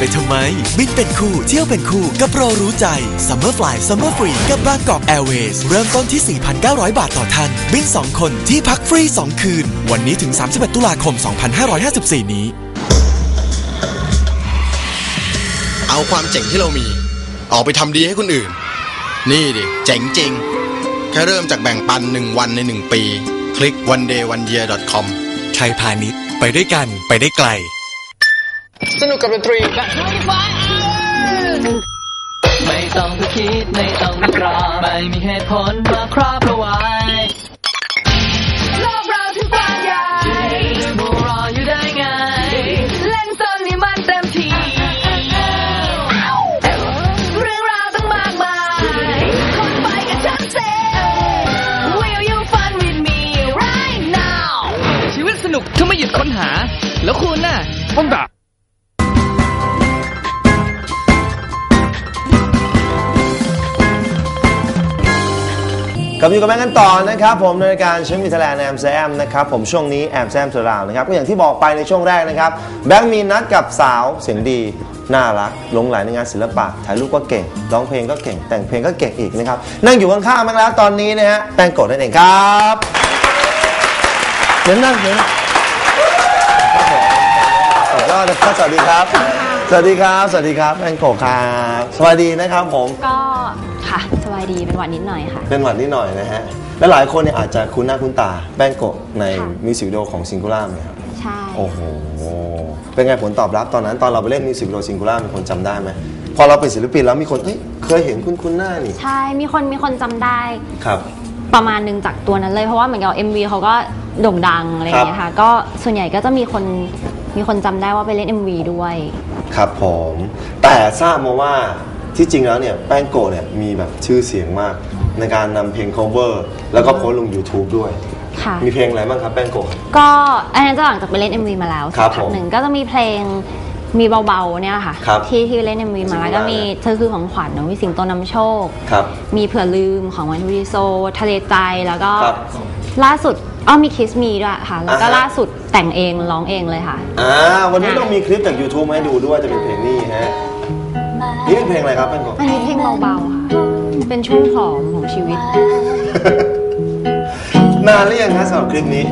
วงอนกันไปทำไม บินเป็นคู่ เที่ยวเป็นคู่ กับโปรรู้ใจ Summer Fly Summer Free กับบางกอกแอร์เวย์เริ่มต้นที่ 4,900 บาทต่อท่าน บิน 2 คนที่พักฟรี 2 คืน วันนี้ถึง 31 ตุลาคม 2554 นี้ เอาความเจ๋งที่เรามี ออกไปทำดีให้คนอื่น นี่ดิ เจ๋งจริง แค่เริ่มจากแบ่งปัน 1 วันใน 1 ปี คลิก one day one year com ไทยพาณิชย์ไปด้วยกันไปได้ไกล สนุกกับดนตรีและไม่ต้องไปคิดไม่ต้องวิเคราะห์ไม่มีเหตุผลมาครอบเอาไว้ กลับมาอยู่กับแม่กันต่อนะครับผมในรายการเชฟมิทแลนด์แอมแซมนะครับผมช่วงนี้แอมแซมสุราวนะครับก็อย่างที่บอกไปในช่วงแรกนะครับแบงค์มีนัดกับสาวเสียงดีน่ารักหลงไหลในงานศิลปะถ่ายรูปก็เก่งร้องเพลงก็เก่ง แต่งเพลงก็เก่งอีกนะครับนั่งอยู่ข้างๆแม่แล้วตอนนี้นะฮะแป้งโกดนั่นเองครับเดี๋ยวนั่งเดี๋ยวนั่งสุดยอดนะครับสวัสดีครับ สวัสดีครับ สวัสดีครับแป้งโกดครับสวัสดีนะครับผมก็ค่ะสบายดีเป็นหวัดนิดหน่อยค่ะ เป็นหวัดนิดหน่อยนะฮะ และหลายคนเนี่ยอาจจะคุ้นหน้าคุ้นตาแป้งโกะในค่ะ มิวสิกวิดีโอของซิงคูล่าไหมครับ ใช่ โอ้โห เป็นไงผลตอบรับตอนนั้นตอนเราไปเล่นมิวสิกวิดีโอซิงคูล่ามีคนจำได้ไหม พอเราเป็นศิลปินแล้วมีคนเฮ้ยเคยเห็นคุ้นคุ้นๆหน้านี่ ใช่ มีคนมีคนจำได้ครับ ประมาณหนึงจากตัวนั้นเลย เพราะว่าเหมือนกับ MV เขาก็โด่งดังอะไรอย่างเงี้ยค่ะ ก็ส่วนใหญ่ก็จะมีคนมีคนจำได้ว่าไปเล่น MV ด้วย ครับผม แต่ทราบมาว่า ที่จริงแล้วเนี่ยแป้งโกะเนี่ยมีแบบชื่อเสียงมาก ในการนำเพลง cover แล้วก็โพสต์ลง YouTube ด้วย ค่ะ มีเพลงอะไรบ้างครับแป้งโกะ ก็อันนั้นจะหลังจากไปเล่น MV มาแล้วครัสับกพัผกมหนึ่งก็จะมีเพลงมีเบาๆเนี่ยค่ะ ครับที่ที่เล่น MV มาแล้วก็มีจริงๆเธอคือของขวัญของวิสิงโตนำโชค ครับ มีเผื่อลืมของวันทูริโซ ทะเลใจแล้วก็ครับล่าสุดอ้อมีคิสมีด้วยค่ะ แล้วก็อ่าฮะ ล่าสุดแต่งเองร้องเองเลยค่ะ อ่าวันนี้ต้องมีคลิปจาก YouTube มาให้ดูด้วยจะเป็นเพลงนี้ฮะ นี่เป็นเพลงอะไรครับแป้งโกะอันนี้เพลงเบาๆค่ะ เป็นช่วงผอมของชีวิต นานหรือยังฮะสำหรับคลิปนี้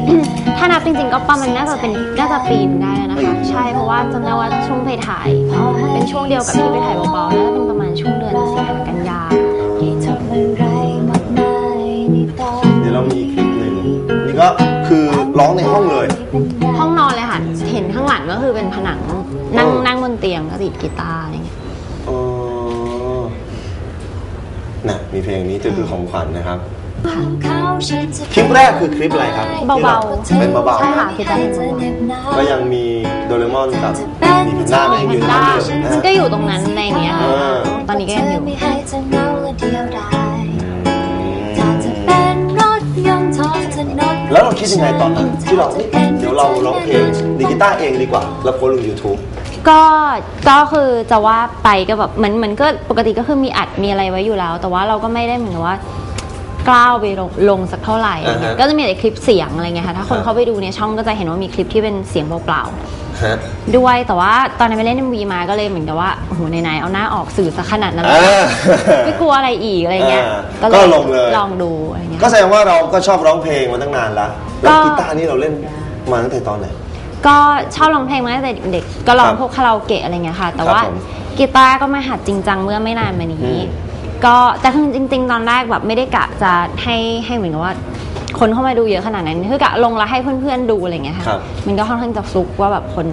ถ้านับจริงๆก็ประมาณน่าจะเป็นน่าจะปีนงได้แล้วนะคะ ใช่เพราะว่าจำได้ว่าช่วงไปถ่ายเป็นช่วงเดียวกับที่ไปถ่ายเบาๆน่าจะเป็นประมาณช่วงเดือนสิงหากันยา เดี๋ยวเรามีคลิปหนึ่งนี่ก็คือร้องในห้องเลย ห้องนอนเลยค่ะ เห็นข้างหลังก็คือเป็นผนังนั่งเออนั่งบนเตียงก็ติดกีตาร์อะไรเงี้ย เออ น่ะมีเพลงนี้จะคือของขวัญนะครับ คลิปแรกคือคลิปอะไรครับเบาๆเป็นเบาใช่ค่ะคือจะเป็นเบาๆก็ยังมีโดเรมอนกับมีแพนด้าๆเนี่ยอยู่ในห้องเดียวนะมันก็อยู่ตรงนั้นในเนี้ยค่ะเออตอนนี้ก็ยังอยู่แล้วเราคิดยังไงตอนนั้นที่เราเฮ้ยเดี๋ยวเราร้องเพลงดิจิตาร์เองดีกว่าแล้วโพสต์ลง YouTube ก็ก็คือจะว่าไปก็แบบเหมือนเหมือนก็ปกติก็คือมีอัดมีอะไรไว้อยู่แล้ว แต่ว่าเราก็ไม่ได้เหมือนกับว่ากล้าวไปลงลงสักเท่าไหร่อะไรเงี้ยอ่าฮะก็จะมีแต่คลิปเสียงอะไรเงี้ยค่ะถ้าคนครับเข้าไปดูในช่องก็จะเห็นว่ามีคลิปที่เป็นเสียงเปล่าฮะ ๆด้วยแต่ว่าตอนนั้นไปเล่น MV มาก็เลยเหมือนกับว่าโอ้โหไหนๆเอาหน้าออกสื่อซะขนาดนั้นเลยอ่าไม่กลัวอะไรอีกอะไรเงี้ยอ่าก็ลงเลย ลองดูอะไรเงี้ย ก็แสดงว่าเราก็ชอบร้องเพลงมาตั้งนานแล้วแล้วก็ กีตาร์นี่เราเล่นมาตั้งแต่ตอนไหน ก็ชอบร้องเพลงมาตั้งแต่เด็กๆก็ร้องครับพวกคาราโอเกะอะไรเงี้ยค่ะ แต่ครับว่าผมกีตาร์ก็มาหัดจริงจังเมื่อไม่นานมานี้อืมก็แต่คือจริง ๆ ตอนแรกแบบไม่ได้กะจะให้ให้เหมือนกับว่า คนเข้ามาดูเยอะขนาดนั้นคือกะลงแล้วให้เพื่อนๆดูอะไรเงี้ยค่ะ ครับมันก็ค่อนข้างจะฟลุกว่าแบบคน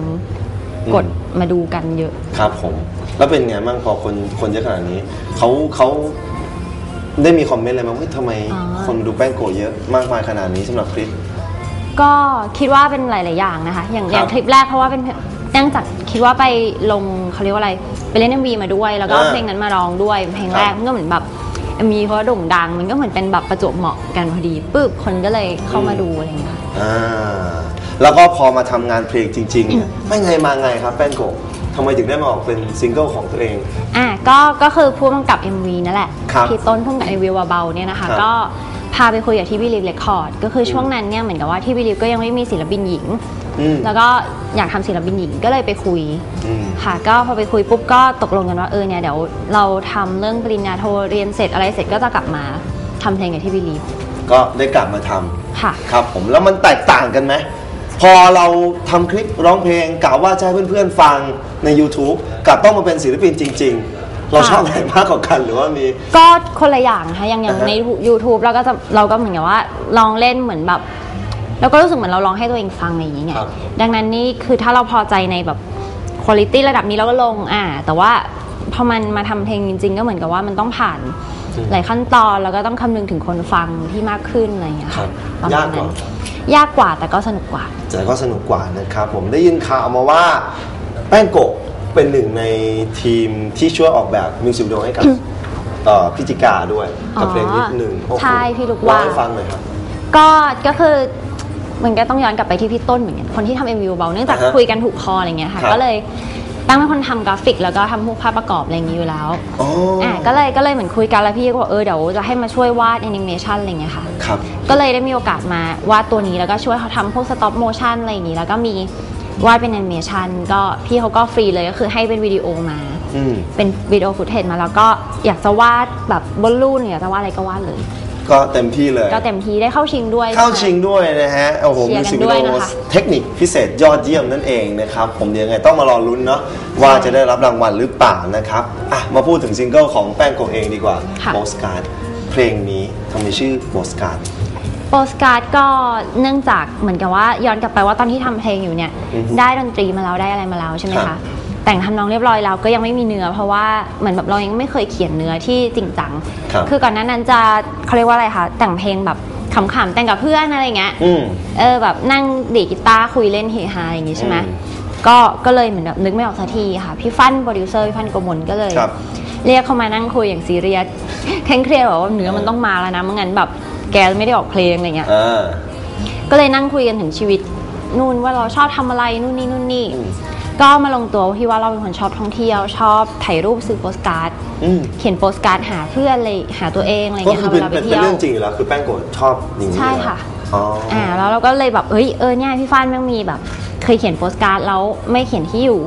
กดอืมมาดูกันเยอะ ครับผมแล้วเป็นไงบ้างพอคนคนเยอะขนาดนี้เขาเขาได้มีคอมเมนต์อะไรมาว่าเฮ้ยทำไมอ๋อ คนดูแป้งโกะเยอะมากมายขนาดนี้สำหรับคลิป ก็คิดว่าเป็นหลาย ๆ อย่างนะคะ อย่างอย่างครับคลิปแรกเพราะว่าเป็นเนื่องจากคิดว่าไปลงเขาเรียกว่าอะไรไปเล่น MV มาด้วย แล้วก็อ่าเพลงนั้นมาร้องด้วยเพลงแรกครับมันก็เหมือนแบบ MV เพราะว่าโด่งดัง มันก็เหมือนเป็นแบบประจวบเหมาะกันพอดีปึ๊บคนก็เลยเข้ามาดูอะไรอย่างเงี้ยค่ะอ่าแล้วก็พอมาทำงานเพลงจริงๆเนี่ยไม่ไงมาไงครับแป้งโกะทำไมถึงได้มาออกเป็นซิงเกิลของตัวเอง อะก็ก็คือผู้กำกับ MV นั่นแหละครับที่ต้นผู้กำกับ MV เบาๆเนี่ยนะคะครับก็ พาไปคุยกับที่บิลิฟเรคคอร์ดก็คือช่วงนั้นเนี่ยเหมือนกับว่าที่บิลิฟก็ยังไม่มีศิลปินหญิง อืม แล้วก็อยากทำศิลปินหญิงก็เลยไปคุย อืม ค่ะ ก็พอไปคุยปุ๊บก็ตกลงกันว่าเออเนี่ยเดี๋ยวเราทำเรื่องปริญญาโทเรียนเสร็จอะไรเสร็จก็จะกลับมาทำเพลงกับที่บิลีฟก็ได้กลับมาทำค่ะ ครับผมแล้วมันแตกต่างกันไหมพอเราทำคลิปร้องเพลงกล่าวว่าจะให้เพื่อนๆฟังใน YouTube กับต้องมาเป็นศิลปินจริงๆ เราชอบอะไรมากกว่ากันหรือว่ามี ก็คนละอย่างนะคะอย่างอย่างอ่าฮะใน YouTube เราก็จะเราก็เหมือนกับว่าลองเล่นเหมือนแบบเราก็รู้สึกเหมือนเราร้องให้ตัวเองฟังอะไรอย่างเงี้ยครับ ดังนั้นนี่คือถ้าเราพอใจในแบบคุณภาพระดับนี้เราก็ลงอ่า แต่ว่าพอมันมาทำเพลงจริง ๆ ก็เหมือนกับว่ามันต้องผ่านหลายขั้นตอนแล้วก็ต้องคำนึงถึงคนฟังที่มากขึ้นอะไรอย่างเงี้ยครัค่ะบประยามากณกนั้ว่านยากกว่าแต่ก็สนุกกว่า แต่ก็สนุกกว่านะครับ ผมได้ยินข่าวมาว่า แป้งโกะ เป็นหนึ่งในทีมที่ช่วยออกแบบมิวสิกวิดีโอให้กับเอ่อพิจิกาด้วยกับเพลงนิดหนึ่งโอ้โหใช่พี่ลูกเล่าว่าให้ฟังหน่อยครับ ก็ก็คือมันก็ต้องย้อนกลับไปที่พี่ต้นเหมือนกันคนที่ทำเอ็มวีเบาๆเนื่องจากอ่าฮะคุยกันถูกคออะไรเงี้ยค่ะ ครับ ก็เลยตั้งเป็นคนทำกราฟิก แล้วก็ทำพวกภาพประกอบอะไรอย่างนี้อยู่แล้วอ๋ออ่อ่าก็เลยก็เลยเหมือนคุยกันแล้วพี่ก็บอกเออเดี๋ยวจะให้มาช่วยวาดแอนิเมชันอะไรเงี้ยค่ะ ครับ ก็เลยได้มีโอกาสมาวาดตัวนี้แล้วก็ช่วยเขาทำพวกสต็อปโมชั่นอะไรอย่างนี้ แล้วก็มี วาดเป็นแอนิเมชันก็พี่เขาก็ฟรีเลยก็คือให้เป็นวิดีโอมา อืมเป็นวิดีโอฟุตเทจมาแล้วก็อยากจะวาดแบบบนรุ่นอยากจะวาดอะไรก็วาดเลย ก็เต็มที่เลย ก็เต็มที่ได้เข้าชิงด้วย เข้าชิงด้วยนะฮะ โอ้โหเชียมิร์วกันสิกวิด้วยดีโอนะคะ เทคนิคพิเศษยอดเยี่ยมนั่นเองนะครับ ผมเดี๋ยวยังไงต้องมารอลุ้นเนาะว่าจะได้รับรางวัลหรือเปล่านะครับ อะ มาพูดถึงซิงเกิลของแป้งโกะเองดีกว่าค่ะโ s สการ์ดเพลงนี้ทำไมชื่อโ s สการ์ด โปสการ์ดก็เนื่องจากเหมือนกับว่าย้อนกลับไปว่าตอนที่ทำเพลงอยู่เนี่ย อือฮึได้ดนตรีมาแล้วได้อะไรมาแล้วใช่ไหมครัคะ บ แต่งทำนองเรียบร้อยแล้วก็ยังไม่มีเนื้อ เพราะว่าเหมือนแบบเรายังไม่เคยเขียนเนื้อที่จริงจังครับอก่อนหนั้นนั้นจะเขาเรียกว่าอะไรคะแต่งเพลงแบบขำๆแต่งกับเพื่อนอะไรเงี้ย อืม เออแบบนั่งดีดกีตาร์คุยเล่นเฮฮาอย่างงี้ใช่ไหมอืมก็ก็เลยเหมือนแบบนึกไม่ออกสักทีค่ะ พี่ฟันโปรดิวเซอร์พี่ฟันโกมลก็เลย ครับเรียกเขามานั่งคุยอย่างซีเรียสเคร่งเครียดบอกว่าเนื้อมันต้องมาแล้วนะไม่งั้นแบบ แกไม่ได้ออกเพลงอะไรเงี้ย อ่า ก็เลยนั่งคุยกันถึงชีวิตนู่นว่าเราชอบทำอะไรนู่นนี่นู่นนี่ อืม ก็มาลงตัวที่ว่าเราเป็นคนชอบท่องเที่ยว ชอบถ่ายรูปซื้อโปสการ์ด อืมเขียนโปสการ์ดหาเพื่อนเลยหาตัวเองอะไรก็เงี้ยคือค่ะเป็เวนลาไปเป็นเที่ยวเรื่องจริงอยู่แล้วคือแป้งโกะชอบอย่างนี้ใช่อยู่แล้วค่ะ อ๋ออ อ่าแล้วเราก็เลยแบบเอ้ยเออเนี่ยพี่ฟ้านแม่งมีแบบ เคยเขียนโปสการ์ดแล้วไม่เขียนที่อยู่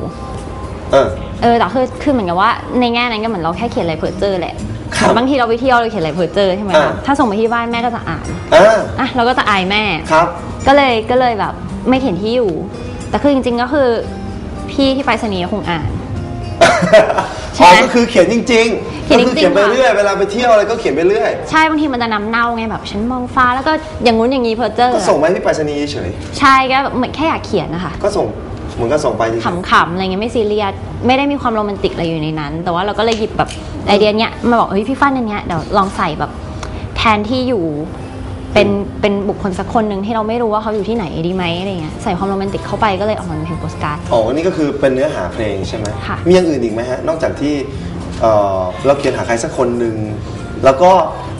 เออ เออแต่คือคือเหมือนกับว่าในแง่นั้นก็เหมือนเราแค่เขียนอะไรเพ้อเจอแหละ ครับเหมือนบางทีเราไปเที่ยวเราเขียนอะไรเพ้อเจอใช่ไหมอ่าคะถ้าส่งไปที่บ้านแม่ก็จะอ่านอ่าอะเราก็จะอายแม่ ครับ ก็เลยก็เลยแบบไม่เขียนที่อยู่ แต่คือจริงๆก็คือพี่ที่ไปรษณีย์คงอ่าน ใช่อ๋อไหมก็คือเขียนจริงๆเขียนก็คือจริงๆเขียนไปค่ะ เรื่อยเวลาไปเที่ยวอะไรก็เขียนไปเรื่อย ใช่บางทีมันจะนำเน่าไงแบบฉันมองฟ้าแล้วก็อย่างงู้นอย่างนี้เพ้อเจอก็ส่งไปที่ไปรษณีย์เฉยใช่ก็แบบเหมือนแค่อยากเขียนนะคะ ก็ส่ง เหมือนก็ส่งไปเฉยขำๆอะไรเงี้ยไม่ซีเรียสไม่ได้มีความโรแมนติกอะไรอยู่ในนั้น แต่ว่าเราก็เลยหยิบแบบไอเดียเนี้ยมาบอกเฮ้ยพี่ฟ้านอันเนี้ยเดี๋ยวลองใส่แบบแทนที่อยู่เป็นเป็นบุคคลสักคนหนึ่งที่เราไม่รู้ว่าเขาอยู่ที่ไหนดีไหมอะไรเงี้ยใส่ความโรแมนติกเข้าไปก็เลยออกมาเป็นเพลงโปสการ์ด อ๋อ นี่ก็คือเป็นเนื้อหาเพลงใช่ไหมค่ะ มีอย่างอื่นอีกไหมฮะ นอกจากที่เอ่อเราเขียนหาใครสักคนหนึ่ง แล้วก็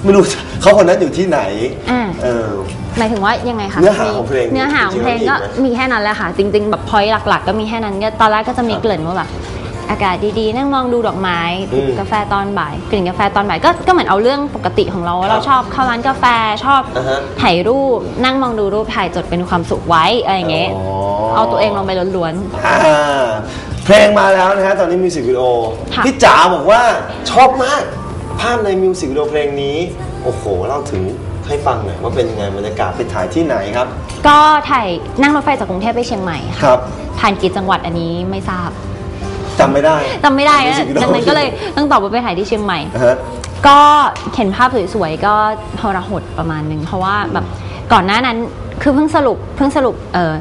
ไม่รู้ เขาคนนั้นอยู่ที่ไหน อ่า เออ หมายถึงว่ายังไงคะเนื้อหาของเพลงเนื้อหาของเพลงจริงๆก็แล้วมีไหมมีแค่นั้นแหละค่ะ จริง ๆ แบบพอยต์หลัก ๆ ก็มีแค่นั้นก็ตอนแรกก็จะมีครับเกริ่นว่าแบบอากาศดีๆ นั่งมองดูดอกไม้อืมกาแฟตอนบ่ายกลิ่นกาแฟตอนบ่ายก็ก็เหมือนเอาเรื่องปกติของเราว่าเราชอบเข้าร้านกาแฟชอบอ่าฮะถ่ายรูปนั่งมองดูรูปถ่ายจดเป็นความสุขไว้อะไรอย่างเงี้ยอ๋อเอาตัวเองลงไปล้วนอ่าเพลงมาแล้วนะฮะตอนนี้มิวสิกวิดีโอค่ะพี่จ๋าบอกว่าชอบมากภาพในมิวสิกวิดีโอเพลงนี้ โอ้โหเล่าถึง ให้ฟังหน่อยว่าเป็นยังไงบรรยากาศไปถ่ายที่ไหนครับๆก็ถ่ายนั่งรถไฟจากกรุงเทพไปเชียงใหม่ค่ะครับผ่านกี่จังหวัดอันนี้ไม่ทราบจำไม่ได้จำไม่ได้มิวนะสิกวิดีโอดังนั้นก็เลยต้องตอบว่าไปถ่ายที่เชียงใหม่ อ่าฮะ ก็เห็นภาพสวยๆ ก็ทรหดประมาณหนึ่งเพราะว่าแบบก่อนหน้านั้นคือเพิ่งสรุปเพิ่งสรุปเออ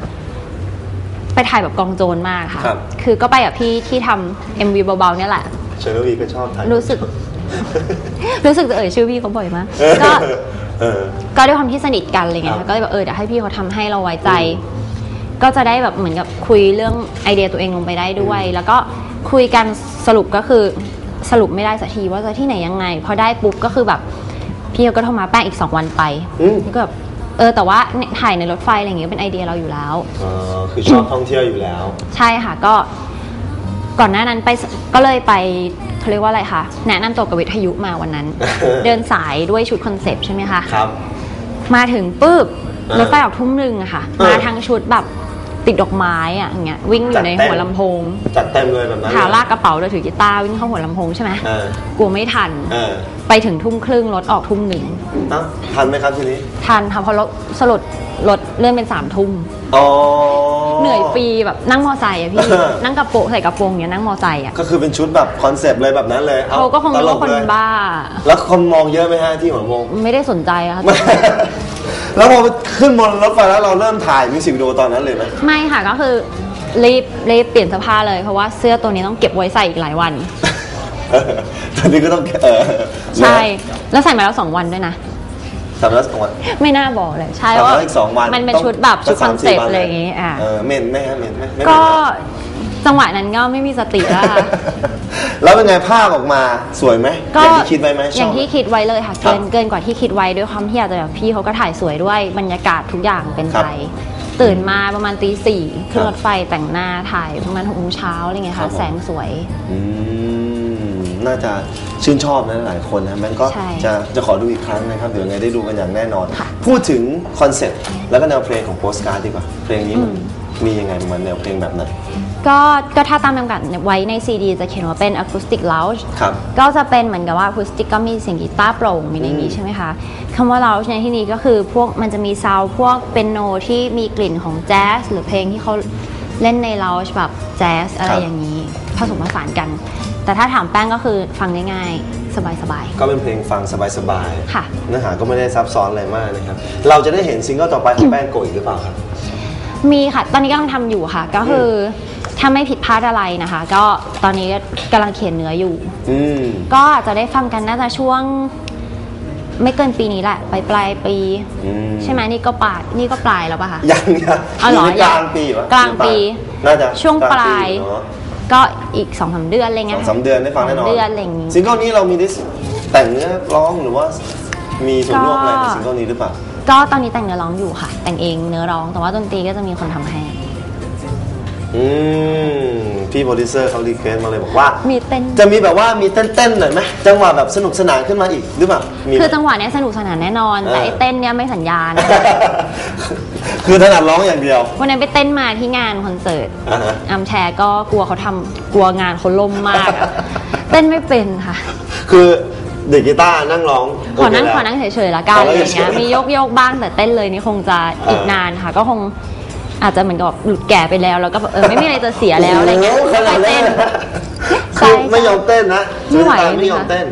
ไปถ่ายแบบกองโจรมากค่ะครับคือก็ไปกับพี่ที่ทำ MV เบาๆเนี่ยแหละ เชอร์วีก็ชอบถ่าย รู้สึก รู้สึกจะเอ่ยชื่อพี่เขาบ่อยมากเออก็เออก็ด้วยความที่สนิทกันอะไรเงี้ครัยบก็เลยแบบเออเดี๋ยวให้พี่เขาทำให้เราไว้ใจ ก็จะได้แบบเหมือนกับคุยเรื่องไอเดียตัวเองลงไปได้ด้วย แล้วก็คุยกันสรุปก็คือสรุปไม่ได้สักทีว่าจะที่ไหนยังไง พอได้ปุ๊บก็คือแบบพี่เขาก็โทรมาแป้งอีกสองวันไปอืมนี่ก็แบบเออแต่ว่าเนี่ยถ่ายในรถไฟอะไรอย่างเงี้ยเป็นไอเดียเราอยู่แล้วเออคือชอบท่องเที่ยวอยู่แล้ว ใช่ค่ะก็ ก่อนหน้านั้นไปสก็เลยไปเขาเรียกว่าอะไรคะแนะนำตัวกับวิทยุมาวันนั้น เดินสายด้วยชุดคอนเซปต์ใช่ไหมคะ ครับ มาถึงปุ๊บเออรถไฟออกทุ่มหนึ่งอะค่ะ เออ มาทั้งชุดแบบ ติดดอกไม้อะอย่างเงี้ยวิ่งอยู่ในจัดเต็มหัวลำโพงจัดเต็มเลยแบบนั้นหาเลยลากกระเป๋าเลยถือกีตาร์วิ่งเข้าหัวลำโพงใช่ไหมเออกลัวไม่ทัน เออไปถึงทุ่มครึ่งรถออกทุ่มหนึ่งเอ้าทันไหมครับทีนี้ทันค่ะเพราะรถสรุปรถเลื่อนเป็นสามทุ่ม อ๋อ เหนื่อยฟรีแบบนั่งมอไซค์อะพี่ เออ นั่งกระโปรงใส่กระโปรงอย่างเงี้ยนั่งมอไซค์อะก็คือเป็นชุดแบบคอนเซปต์เลยแบบนั้นเลยอเขาก็คงตนึกลว่าคนเลยบ้า แล้วคนมองเยอะไหมฮะที่หัวลำโพง ไม่ได้สนใจอะค่ะ แล้วพอขึ้นบนรถไฟแล้วเราเริ่มถ่ายมิวสิกวิดีโอตอนนั้นเลยไหมไม่ค่ะก็คือรีบรีบเปลี่ยนเสื้อผ้าเลยเพราะว่าเสื้อตัวนี้ต้องเก็บไว้ใส่อีกหลายวันตอนนี้ก็ต้องเออใช่ แล้วใส่มาแล้วสองวันด้วยนะสามร้อยสองวัน ไม่น่าบอกเลย ใช่สามว่าร้อยอีกสองวันมันเป็นต้องชุดแบบชุดสัคอนสามเซ็ปวัต์อะไรอย่างงี้อะ เออเมนไหมฮะเมนไหมไม่ก็เมนเหรอ จังหวะนั้นก็ไม่มีสติแล้วค่ะ แล้วเป็นไงภาพออกมาสวยไหมก็อย่างที่คิดไว้ไหมชบอย่างที่คิดไว้เลยค่ะ ครับเกินเกินกว่าที่คิดไว้ด้วยความที่อาจจะแบบพี่เขาก็ถ่ายสวยด้วยบรรยากาศทุกอย่างเป็นครับใจตื่นมาประมาณตีสี่ขึ้นครับรถไฟแต่งหน้าถ่ายประมาณหกโมงเช้าอะไรเงี้ยครัค่ะบผม แสงสวย อืมน่าจะชื่นชอบนะหลายคนนะแม่ก็ใช่จะจะขอดูอีกครั้งนะครับ เดี๋ยวยังไงได้ดูกันอย่างแน่นอน ค่ะพูดถึงคอนเซ็ปต์แล้วก็แนวเพลงของโปสการ์ดดีกว่า เพลงนี้มันมี ยังไงมันแนวเพลงแบบไหน ก็ก็ถ้าตามจำกัดไว้ในซีดีจะเขียนว่าเป็นอะคูสติก o ล g e ครับ ก็จะเป็นเหมือนกับว่าอะคูสติกก็มีเสียงกีตาร์โปร่งมีในนี้ใช่ไหมคะคำว่า lounge ในที่นี้ก็คือพวกมันจะมีซาวด์พวกเป็นโนที่มีกลิ่นของแจ๊สหรือเพลงที่เขาเล่นใน lounge แบบแจ๊สอะไรครับอย่างนี้ ผสมผสานกัน แต่ถ้าถามแป้งก็คือฟังได้ง่ายสบายก็เป็นเพลงฟังสบายค่ะเนื้อหาก็ไม่ได้ซับซ้อนอะไรมากนะครับ เราจะได้เห็นซิงเกิลต่อไปของแป้งโกะอีกหรือเปล่าครับๆ มีค่ะ ตอนนี้กำลังทำอยู่ค่ะ ก็คือถ้าไม่ผิดพลาดอะไรนะคะ ก็ตอนนี้กำลังเขียนเนื้ออยู่ อืม ก็อาจจะได้ฟังกันน่าจะช่วง ไม่เกินปีนี้แหละปลายปลายปี อืม ใช่ไหมนี่ก็ปลายนี่ก็ปลายแล้วป่ะคะ ยังยังเอาเหรอยู่ในกลางปีวะกลางปีน่าจะช่วงกปลลาย เนอะ ก็อีกสองสามเดือนอะไรสเงี้อยงสามเดือนได้ฟังแน่นอนสามเดือนอะไรอย่างงี้ ซิงเกิลนี้เรามีได้แต่งเนื้อร้องหรือว่า มีส่วนร่วมอะไรในซิงเกิลนี้หรือเปล่า ก็ตอนนี้แต่งเนื้อร้องอยู่ค่ะ แต่งเองเนื้อร้อง แต่ว่าดนตรีก็จะมีคนทำให้ อืมพี่โปรดิวเซอร์เขารีเควสมาเลยบอกว่า มีเต้น จะมีแบบว่ามีเต้นๆหน่อยไหมจังหวะแบบสนุกสนานขึ้นมาอีกหรือเปล่ามีไหม คือจังหวะเนี้ยสนุกสนานแน่นอนเออแต่ไอ้เต้นเนี้ยไม่สัญญานะคือถนัดร้องอย่างเดียว วันนั้นไปเต้นมาที่งานคอนเสิร์ตอ่าฮะ อัมแชร์ก็กลัวเขาทำกลัวงานเขาล่มมากอะเต้นไม่เป็นค่ะ คือ เด็กกีตาร์นั่งร้องขอนั่งโเคขอแล้วนั่งเฉยๆละกันขออะไรนั่งเงี้ยเฉยๆมีโยกโยกๆบ้างแต่เต้นเลยนี่คงจะอีกเออนานค่ะ ก็คงอาจจะเหมือนกับหลุดแก่ไปแล้วแล้วก็แบบเออไม่มีอะไรจะเสียแล้วอะไรเงี้ยโโหขนาดไปนั้นเต้นเลยนะใช่คือไม่ยอมเต้นนะไม่ไหวสุดท้ายไม่ยอมเต้น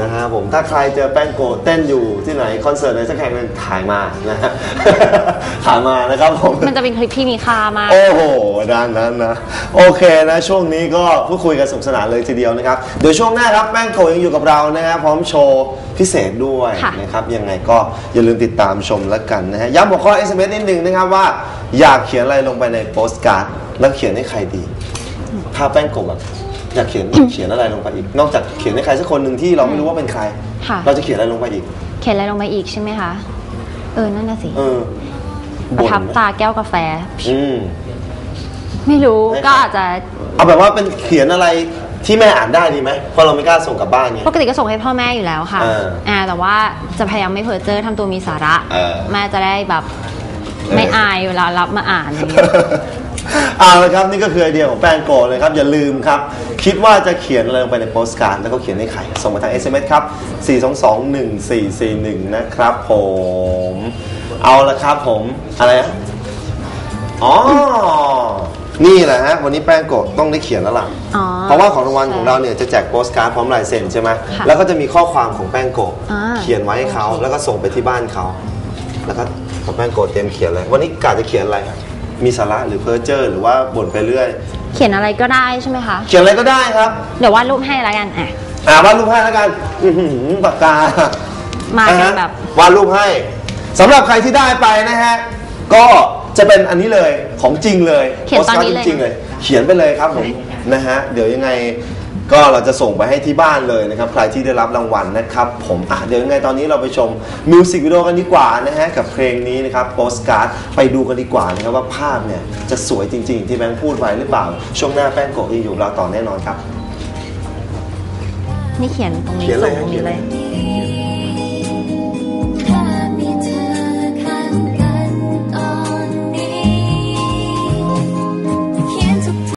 นะฮะผมถ้าใครเจอแป้งโกะเต้นอยู่ที่ไหนคอนเสิร์ตไหนสักแห่งหนึ่งถ่ายมานะฮะ ถ่ายมานะครับผม มันจะเป็นคลิปที่มีค่ามาก โอ้โหด้านนั้นนะ โอเคนะช่วงนี้ก็พูดคุยกันสนุกสนานเลยทีเดียวนะครับ เดี๋ยวช่วงหน้าครับแป้งโกะยังอยู่กับเรานะฮะพร้อมโชว์พิเศษด้วยค่ะนะครับ ยังไงก็อย่าลืมติดตามชมแล้วกันนะฮะย้ำหัวข้อ SMS นิดนึงนะครับว่า อยากเขียนอะไรลงไปในโปสการ์ดแล้วเขียนให้ใครดีถ้าแป้งโกะแบบ อยากเขียน เขียนอะไรลงไปอีก นอกจากเขียนให้ใครสักคนหนึ่งที่เราไม่รู้ว่าเป็นใคร ค่ะ เราจะเขียนอะไรลงไปอีก เขียนอะไรลงไปอีกใช่ไหมคะ เออ นั่นน่ะสิ เออประทับไหมตาแก้วกาแฟ อืมไม่รู้ให้ก็ใครอาจจะ เอาแบบว่าเป็นเขียนอะไรที่แม่อ่านได้ดีไหมเพราะเราไม่กล้าส่งกลับบ้านไงปกติก็ส่งให้พ่อแม่อยู่แล้วค่ะเอออ่่าแต่ว่าจะพยายามไม่เพ้อเจ้อทำตัวมีสาระเออแม่จะได้แบบไม่อายเวลารับมาอ่านอย่าง เงี้ยเอาละครับนี่ก็คือไอเดียของแป้งโกะเลยครับ อย่าลืมครับ คิดว่าจะเขียนอะไรลงไปในโปสการ์ดแล้วก็เขียนให้ใคร ส่งมาทาง SMS ครับ 4221441 นะครับผม เอาละครับผมอะไรนะอ๋อ นี่แหละฮะ วันนี้แป้งโกะต้องได้เขียนแล้วล่ะ อ๋อเพราะว่าของรางวัลของเราเนี่ยจะแจกโปสการ์ดพร้อมลายเซ็นใช่ไหมค่ะแล้วก็จะมีข้อความของแป้งโกะอ่า เขียนไว้ให้เขาโอเคแล้วก็ส่งไปที่บ้านเขาแล้วก็ของแป้งโกะเตรียมเขียนเลยวันนี้กาจะเขียนอะไรครับ มีสาระหรือเพ้อเจ้อหรือว่าบ่นไปเรื่อย เขียนอะไรก็ได้ใช่ไหมคะ เขียนอะไรก็ได้ครับ เดี๋ยววาดรูปให้แล้วกันอะ อ่าวาดรูปให้แล้วกันอื้อหือปากกา มาอ่กันฮะแบบวาดรูปให้สำหรับใครที่ได้ไปนะฮะ ก็จะเป็นอันนี้เลยของจริงเลยเขียนตอนนี้โพสเลยการ์ดจริงๆเลย เขียนไปเลยครับผมนะฮะ เดี๋ยวยังไง ก็เราจะส่งไปให้ที่บ้านเลยนะครับ ใครที่ได้รับรางวัลนะครับ ผมอะเดี๋ยวยังไงตอนนี้เราไปชมมิวสิกวิดีโอกันดีกว่านะฮะ กับเพลงนี้นะครับโปสการ์ดไปดูกันดีกว่านะครับ ว่าภาพเนี่ย จะสวยจริง ๆ ที่แบงค์พูดไว้หรือเปล่า ช่วงหน้าแป้งโกะยังอยู่กับเราต่อแน่นอนครับ นี่เขียนตรงนี้เขียนเลยส่งตรงนี้เลยเขียนเลย